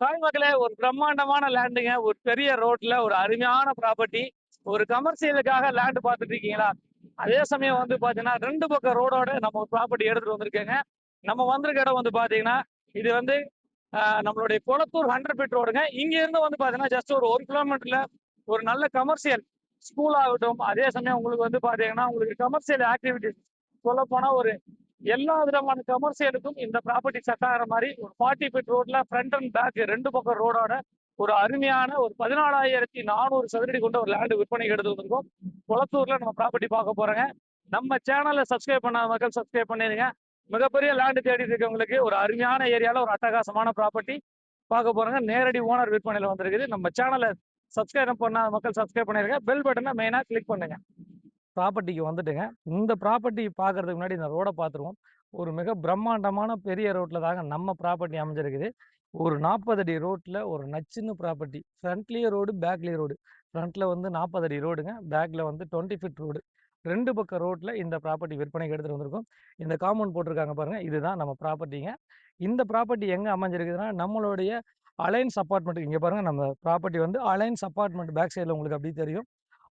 தாய் மக்களே ஒரு பிரம்மாண்டமான லேண்டுங்க ஒரு பெரிய ரோட்ல ஒரு அருமையான ப்ராப்பர்ட்டி ஒரு கமர்ஷியலுக்காக லேண்டு பார்த்துட்டு இருக்கீங்களா? அதே சமயம் வந்து பாத்தீங்கன்னா ரெண்டு பக்கம் ரோடோட நம்ம ஒரு ப்ராப்பர்ட்டி எடுத்துட்டு வந்திருக்கேங்க. நம்ம வந்திருக்க இடம் வந்து பாத்தீங்கன்னா இது வந்து நம்மளுடைய குளத்தூர் ஹண்ட்ரட் ஃபீட் ரோடுங்க இங்க இருந்து வந்து பாத்தீங்கன்னா ஜஸ்ட் ஒரு ஒரு கிலோமீட்டர்ல ஒரு நல்ல கமர்ஷியல் ஸ்கூல் ஆகட்டும். அதே சமயம் உங்களுக்கு வந்து பாத்தீங்கன்னா உங்களுக்கு கமர்ஷியல் ஆக்டிவிட்டிஸ் சொல்ல போனா ஒரு எல்லா விதமான கமர்ஷியலுக்கும் இந்த ப்ராப்பர்ட்டி செட் ஆகிற மாதிரி ஒரு ஃபார்ட்டி ஃபீட் ரோட்ல ஃப்ரண்ட் அண்ட் பேக் ரெண்டு பக்கம் ரோடோட ஒரு அருமையான ஒரு பதினாலாயிரத்தி நானூறு சதுரடி கொண்ட ஒரு லேண்டு விற்பனைக்கு எடுத்து வந்திருக்கோம். குளத்தூர்ல நம்ம ப்ராப்பர்ட்டி பார்க்க போறோங்க. நம்ம சேனலை சப்ஸ்கிரைப் பண்ணாத மக்கள் சப்ஸ்கிரைப் பண்ணிடுங்க. மிகப்பெரிய லேண்டு தேடி இருக்கவங்களுக்கு ஒரு அருமையான ஏரியால ஒரு அட்டகாசமான ப்ராப்பர்ட்டி பார்க்க போறாங்க. நேரடி ஓனர் விற்பனையில வந்திருக்குது. நம்ம சேனலை சப்ஸ்கிரைப் பண்ணாத மக்கள் சப்ஸ்கிரைப் பண்ணிருங்க பெல் பட்டனை மெயினா கிளிக் பண்ணுங்க. ப்ராப்பர்ட்டிக்கு வந்துட்டுங்க. இந்த ப்ராப்பர்ட்டி பார்க்கறதுக்கு முன்னாடி இந்த ரோடை பார்த்துருவோம் ஒரு மிக பிரம்மாண்டமான பெரிய ரோட்டில் தாங்க நம்ம ப்ராப்பர்ட்டி அமைஞ்சிருக்குது. ஒரு நாற்பது அடி ரோட்டில் ஒரு நச்சுன்னு ப்ராப்பர்ட்டி. ஃப்ரண்ட்லேயே ரோடு பேக்லேயே ரோடு. ஃப்ரண்ட்டில் வந்து நாற்பது அடி ரோடுங்க. பேக்கில் வந்து டுவெண்ட்டி ஃபிட் ரோடு. ரெண்டு பக்கம் ரோட்டில் இந்த ப்ராப்பர்ட்டி விற்பனைக்கு எடுத்துகிட்டு வந்திருக்கோம். இந்த காம்பவுண்ட் போட்டிருக்காங்க பாருங்கள் இதுதான் நம்ம ப்ராப்பர்ட்டிங்க. இந்த ப்ராப்பர்ட்டி எங்கே அமைஞ்சிருக்குதுன்னா நம்மளுடைய அலைன்ஸ் அப்பார்ட்மெண்ட். இங்கே பாருங்கள் நம்ம ப்ராப்பர்ட்டி வந்து அலைன்ஸ் அப்பார்ட்மெண்ட் பேக் சைடில் உங்களுக்கு அப்படி தெரியும்.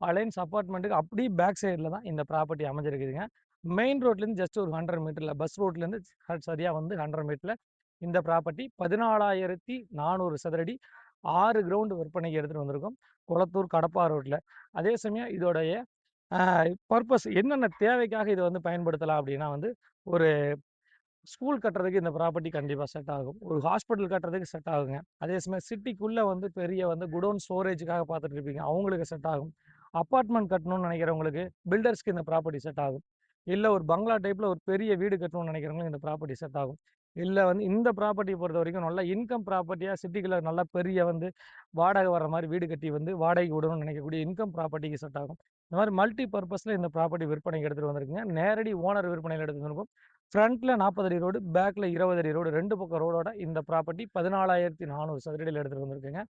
அலைன்ஸ் அப்பார்ட்மெண்ட்டுக்கு அப்படியே பேக் சைடில் தான் இந்த ப்ராப்பர்ட்டி அமைஞ்சிருக்குதுங்க. மெயின் ரோட்லேருந்து ஜஸ்ட் ஒரு ஹண்ட்ரட் மீட்டரில் பஸ் ரோட்லேருந்து சரியாக வந்து ஹண்ட்ரட் மீட்டரில் இந்த ப்ராப்பர்ட்டி பதினாலாயிரத்தி நானூறு சதுரடி ஆறு கிரவுண்டு விற்பனைக்கு எடுத்துகிட்டு வந்திருக்கோம். குளத்தூர் கடப்பா ரோட்டில் அதே சமயம் இதோடைய பர்பஸ் என்னென்ன தேவைக்காக இதை வந்து பயன்படுத்தலாம் அப்படின்னா வந்து ஒரு ஸ்கூல் கட்டுறதுக்கு இந்த ப்ராப்பர்ட்டி கண்டிப்பாக செட் ஆகும். ஒரு ஹாஸ்பிட்டல் கட்டுறதுக்கு செட் ஆகுங்க. அதே சமயம் சிட்டிக்குள்ளே வந்து பெரிய வந்து குடோன் ஸ்டோரேஜுக்காக பார்த்துட்டு இருப்பீங்க. அவங்களுக்கு செட் ஆகும். அப்பார்ட்மெண்ட் கட்டணும்னு நினைக்கிறவங்களுக்கு பில்டர்ஸ்க்கு இந்த ப்ராப்பர்ட்டி செட் ஆகும். இல்லை ஒரு பங்களா டைப்பில் ஒரு பெரிய வீடு கட்டணும்னு நினைக்கிறவங்களுக்கு இந்த ப்ராப்பர்ட்டி செட் ஆகும். இல்லை வந்து இந்த ப்ராப்பர்ட்டி பொறுத்த வரைக்கும் நல்லா இன்கம் ப்ராப்பர்ட்டியாக சிட்டிக்குள்ளே நல்லா பெரிய வந்து வாடகை வர மாதிரி வீடு கட்டி வந்து வாடகைக்கு விடணும்னு நினைக்கக்கூடிய இன்கம் ப்ராப்பர்ட்டிக்கு செட் ஆகும். இந்த மாதிரி மல்டி பர்பஸில் இந்த ப்ராப்பர்ட்டி விற்பனைக்கு எடுத்துகிட்டு வந்திருக்குங்க. நேரடி ஓனர் விற்பனையில் எடுத்துகிட்டு வந்திருக்கோம் ஃப்ரண்ட்டில் நாற்பது அடி ரோடு பேக்கில் இருபது அடி ரோடு ரெண்டு பக்கம் ரோடோட இந்த ப்ராப்பர்ட்டி பதினாலாயிரத்தி நானூறு சதுரடியில் எடுத்துகிட்டு வந்திருக்குங்க.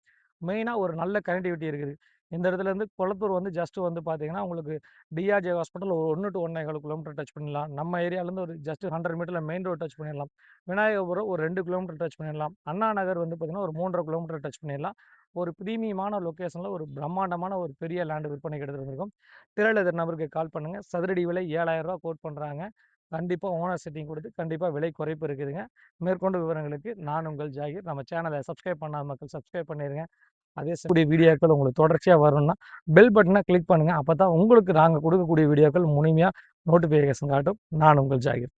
மெயினாக ஒரு நல்ல கனெக்டிவிட்டி இருக்குது. இந்த இடத்துல இருந்து குளத்தூர் வந்து ஜஸ்ட் வந்து பார்த்தீங்கன்னா உங்களுக்கு டிஆர்ஜே ஹாஸ்பிட்டல் ஒரு ஒன்று டு ஒன்றே கால் கிலோமீட்டர் டச் பண்ணிடலாம். நம்ம ஏரியாலேருந்து ஒரு ஜஸ்ட் ஹண்ட்ரட் மீட்டரில் மெயின் ரோட் டச் பண்ணிடலாம். விநாயகபுரம் ஒரு ரெண்டு கிலோமீட்டர் டச் பண்ணிடலாம். அண்ணா நகர் வந்து பார்த்தீங்கன்னா ஒரு மூன்றரை கிலோமீட்டர் டச் பண்ணிடலாம். ஒரு ப்ரீமியமான லொக்கேஷனில் ஒரு பிரம்மாண்டமான ஒரு பெரிய லேண்டு விற்பனைக்கு எடுத்துகிட்டு வந்திருக்கோம் திரளதர் நபருக்கு கால் பண்ணுங்கள் சதுரடி விலை ஏழாயிரம் ரூபா கோட் பண்ணுறாங்க கண்டிப்பாக ஓனர் செட்டிங் கொடுத்து கண்டிப்பாக விலை குறைப்பு இருக்குதுங்க. மேற்கொண்டு விவரங்களுக்கு நான் உங்கள் ஜாகிர். நம்ம சேனலை சப்ஸ்கிரைப் பண்ணாத மக்கள் சப்ஸ்கிரைப் பண்ணிடுங்க அதே கூடிய வீடியோக்கள் உங்களுக்கு தொடர்ச்சியாக வரணும்னா பெல் பட்டனை கிளிக் பண்ணுங்கள் அப்போ தான் உங்களுக்கு நாங்கள் கொடுக்கக்கூடிய வீடியோக்கள் முழுமையாக நோட்டிஃபிகேஷன் காட்டும். நான் உங்கள் ஜாகிர்.